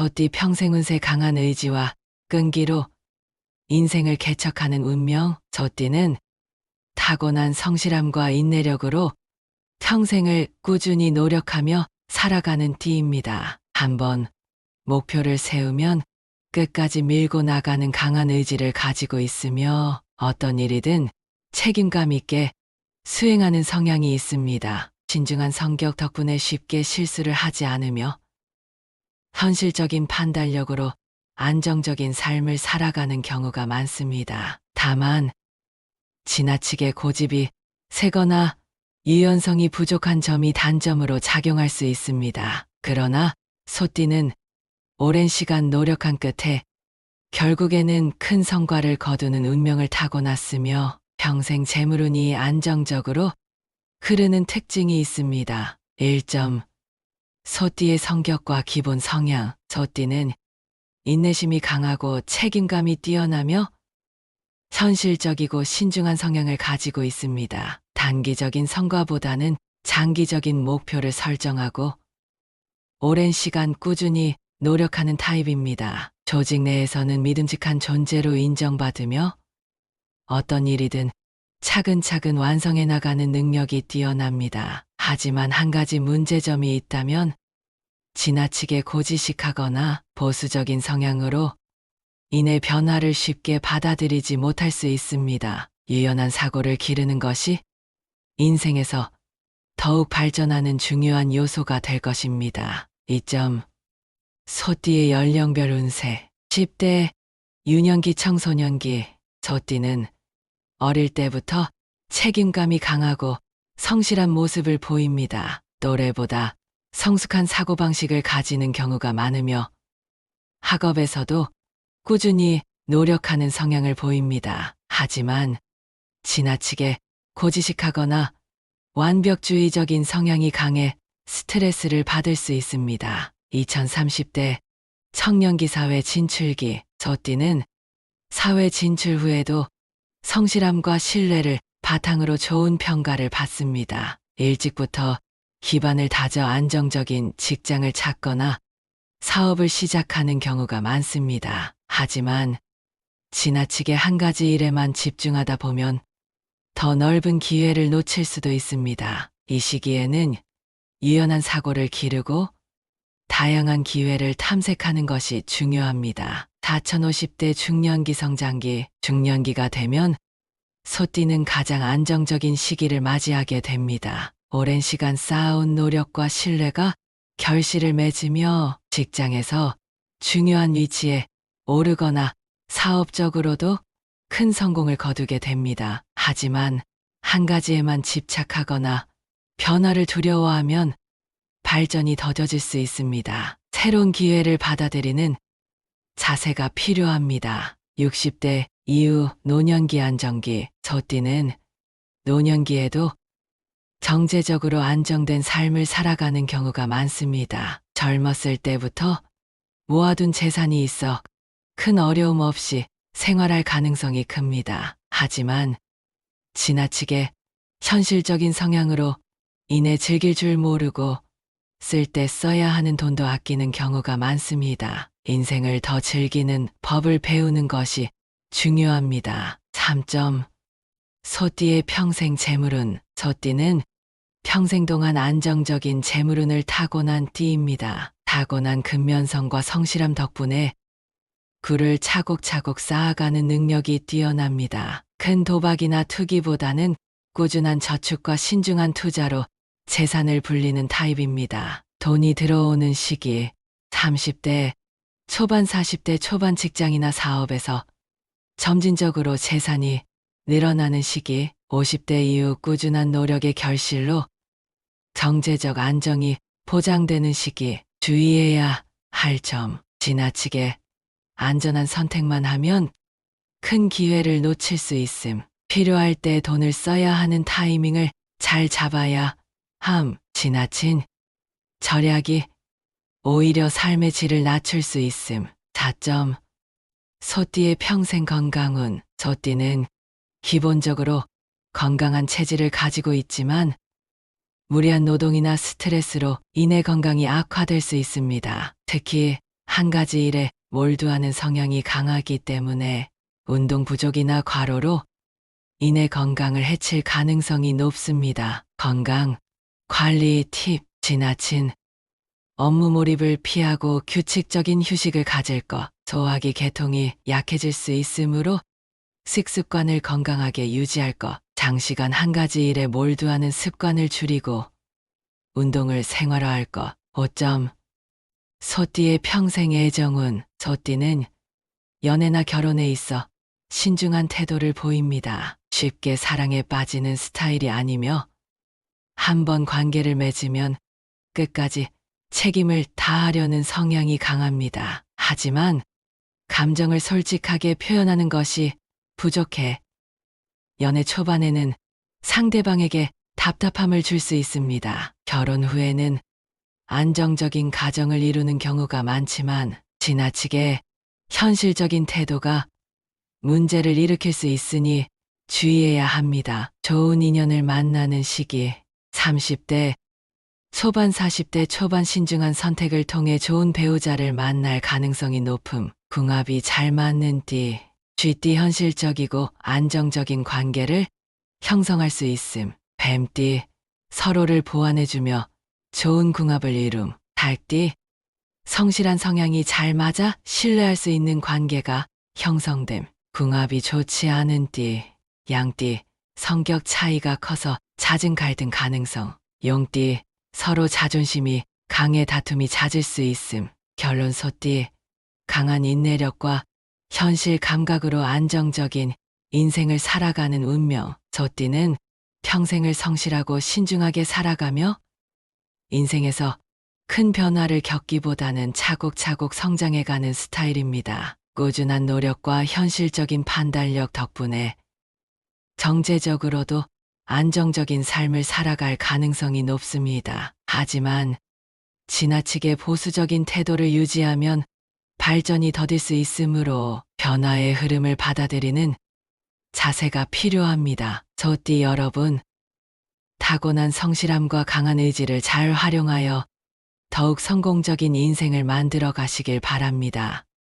소띠 평생 운세 강한 의지와 끈기로 인생을 개척하는 운명, 소띠는 타고난 성실함과 인내력으로 평생을 꾸준히 노력하며 살아가는 띠입니다. 한번 목표를 세우면 끝까지 밀고 나가는 강한 의지를 가지고 있으며 어떤 일이든 책임감 있게 수행하는 성향이 있습니다. 신중한 성격 덕분에 쉽게 실수를 하지 않으며 현실적인 판단력으로 안정적인 삶을 살아가는 경우가 많습니다. 다만 지나치게 고집이 세거나 유연성이 부족한 점이 단점으로 작용할 수 있습니다. 그러나 소띠는 오랜 시간 노력한 끝에 결국에는 큰 성과를 거두는 운명을 타고났으며 평생 재물운이 안정적으로 흐르는 특징이 있습니다. 1점 소띠의 성격과 기본 성향 소띠는 인내심이 강하고 책임감이 뛰어나며 현실적이고 신중한 성향을 가지고 있습니다. 단기적인 성과보다는 장기적인 목표를 설정하고 오랜 시간 꾸준히 노력하는 타입입니다. 조직 내에서는 믿음직한 존재로 인정받으며 어떤 일이든 차근차근 완성해 나가는 능력이 뛰어납니다. 하지만 한 가지 문제점이 있다면 지나치게 고지식하거나 보수적인 성향으로 인해 변화를 쉽게 받아들이지 못할 수 있습니다. 유연한 사고를 기르는 것이 인생에서 더욱 발전하는 중요한 요소가 될 것입니다. 2점 소띠의 연령별 운세 10대 유년기 청소년기 소띠는 어릴 때부터 책임감이 강하고 성실한 모습을 보입니다. 또래보다 성숙한 사고방식을 가지는 경우가 많으며 학업에서도 꾸준히 노력하는 성향을 보입니다. 하지만 지나치게 고지식하거나 완벽주의적인 성향이 강해 스트레스를 받을 수 있습니다. 2030대 청년기 사회 진출기 저띠는 사회 진출 후에도 성실함과 신뢰를 바탕으로 좋은 평가를 받습니다. 일찍부터 기반을 다져 안정적인 직장을 찾거나 사업을 시작하는 경우가 많습니다. 하지만 지나치게 한 가지 일에만 집중하다 보면 더 넓은 기회를 놓칠 수도 있습니다. 이 시기에는 유연한 사고를 기르고 다양한 기회를 탐색하는 것이 중요합니다. 4050대 중년기 성장기, 중년기가 되면 소띠는 가장 안정적인 시기를 맞이하게 됩니다. 오랜 시간 쌓아온 노력과 신뢰가 결실을 맺으며 직장에서 중요한 위치에 오르거나 사업적으로도 큰 성공을 거두게 됩니다. 하지만 한 가지에만 집착하거나 변화를 두려워하면 발전이 더뎌질 수 있습니다. 새로운 기회를 받아들이는 자세가 필요합니다. 60대 이후 노년기 안정기, 저띠는 노년기에도 경제적으로 안정된 삶을 살아가는 경우가 많습니다. 젊었을 때부터 모아둔 재산이 있어 큰 어려움 없이 생활할 가능성이 큽니다. 하지만 지나치게 현실적인 성향으로 인해 즐길 줄 모르고 쓸 때 써야 하는 돈도 아끼는 경우가 많습니다. 인생을 더 즐기는 법을 배우는 것이 중요합니다. 3점. 소띠의 평생 재물운, 소띠는 평생 동안 안정적인 재물운을 타고난 띠입니다. 타고난 근면성과 성실함 덕분에 굴을 차곡차곡 쌓아가는 능력이 뛰어납니다. 큰 도박이나 투기보다는 꾸준한 저축과 신중한 투자로 재산을 불리는 타입입니다. 돈이 들어오는 시기 30대 초반 40대 초반 직장이나 사업에서 점진적으로 재산이 늘어나는 시기 50대 이후 꾸준한 노력의 결실로 경제적 안정이 보장되는 시기 주의해야 할 점 지나치게 안전한 선택만 하면 큰 기회를 놓칠 수 있음. 필요할 때 돈을 써야 하는 타이밍을 잘 잡아야 함. 지나친 절약이 오히려 삶의 질을 낮출 수 있음. 4점. 소띠의 평생 건강운. 소띠는 기본적으로 건강한 체질을 가지고 있지만 무리한 노동이나 스트레스로 인해 건강이 악화될 수 있습니다. 특히 한 가지 일에 몰두하는 성향이 강하기 때문에 운동 부족이나 과로로 인의 건강을 해칠 가능성이 높습니다. 건강, 관리 팁, 지나친 업무 몰입을 피하고 규칙적인 휴식을 가질 것, 소화기 계통이 약해질 수 있으므로 식습관을 건강하게 유지할 것, 장시간 한 가지 일에 몰두하는 습관을 줄이고 운동을 생활화할 것. 5점. 소띠의 평생 애정은 소띠는 연애나 결혼에 있어 신중한 태도를 보입니다. 쉽게 사랑에 빠지는 스타일이 아니며 한 번 관계를 맺으면 끝까지 책임을 다하려는 성향이 강합니다. 하지만 감정을 솔직하게 표현하는 것이 부족해 연애 초반에는 상대방에게 답답함을 줄 수 있습니다. 결혼 후에는 안정적인 가정을 이루는 경우가 많지만 지나치게 현실적인 태도가 문제를 일으킬 수 있으니 주의해야 합니다. 좋은 인연을 만나는 시기 30대 초반 40대 초반 신중한 선택을 통해 좋은 배우자를 만날 가능성이 높음. 궁합이 잘 맞는 띠. 쥐띠 현실적이고 안정적인 관계를 형성할 수 있음. 뱀띠 서로를 보완해주며 좋은 궁합을 이룸. 달띠 성실한 성향이 잘 맞아 신뢰할 수 있는 관계가 형성됨. 궁합이 좋지 않은 띠. 양띠 성격 차이가 커서 잦은 갈등 가능성. 용띠 서로 자존심이 강해 다툼이 잦을 수 있음. 결론 소띠 강한 인내력과 현실 감각으로 안정적인 인생을 살아가는 운명. 소띠는 평생을 성실하고 신중하게 살아가며 인생에서 큰 변화를 겪기보다는 차곡차곡 성장해가는 스타일입니다. 꾸준한 노력과 현실적인 판단력 덕분에 정제적으로도 안정적인 삶을 살아갈 가능성이 높습니다. 하지만 지나치게 보수적인 태도를 유지하면 발전이 더딜 수 있으므로 변화의 흐름을 받아들이는 자세가 필요합니다. 저띠 여러분, 타고난 성실함과 강한 의지를 잘 활용하여 더욱 성공적인 인생을 만들어 가시길 바랍니다.